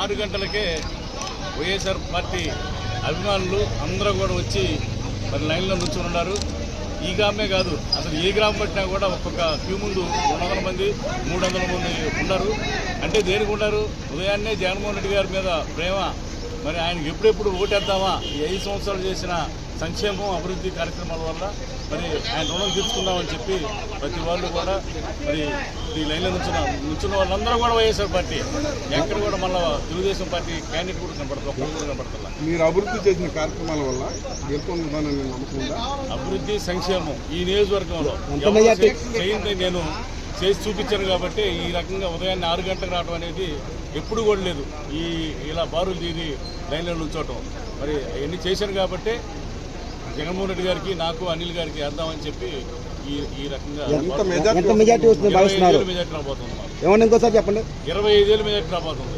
ఆరు గంటలకే వైఎస్ఆర్ పార్టీ అభిమానులు అందరూ కూడా వచ్చి మరి లైన్లో నుంచుని ఉన్నారు. ఈ గ్రామమే కాదు అసలు ఏ గ్రామం పట్టినా కూడా ఒక్కొక్క క్యూ ముందు రెండు వందల మంది మూడు వందల మంది ఉన్నారు. అంటే దేనికి ఉన్నారు? ఉదయాన్నే జగన్మోహన్ రెడ్డి గారి మీద ప్రేమ. మరి ఆయనకి ఎప్పుడెప్పుడు ఓటేద్దామా? ఈ ఐదు సంవత్సరాలు చేసిన సంక్షేమం అభివృద్ధి కార్యక్రమాల వల్ల మరి ఆయన రుణం తీర్చుకుందామని చెప్పి ప్రతి వాళ్ళు కూడా మరి ఈ లైన్లో నుంచున్న నుంచున్న వాళ్ళందరూ కూడా వైఎస్ఆర్ పార్టీ ఎక్కడ కూడా మళ్ళీ తెలుగుదేశం పార్టీ క్యాండిడేట్ కూడా కనపడుతుంది ఒక్కరు కూడా మీరు అభివృద్ధి చేసిన కార్యక్రమాల వల్ల గెలుపొందుతానని అభివృద్ధి సంక్షేమం ఈ నియోజకవర్గంలో. ఎంత ఎవరు మెజార్టీ? చే- చేయింది నేను చేసి చూపించాను కాబట్టి ఈ రకంగా ఉదయాన్నే ఆరు గంటలకు రావడం అనేది ఎప్పుడు కూడా లేదు. ఈ ఇలా బారులు తీరి లైన్లో నుంచోవటం మరి అవన్నీ చేశాను కాబట్టి జగన్మోహన్ రెడ్డి గారికి నాకు అనిల్ గారికి వేద్దామని చెప్పి ఈ ఈ రకంగా ఎంత మెజార్టీ వస్తుంది ఇరవై భావిస్తున్నారు. ఏమన్నా ఇంకోసారి చెప్పండి. ఇరవై ఐదేళ్ళు మెజార్టీ రాబోతుంది.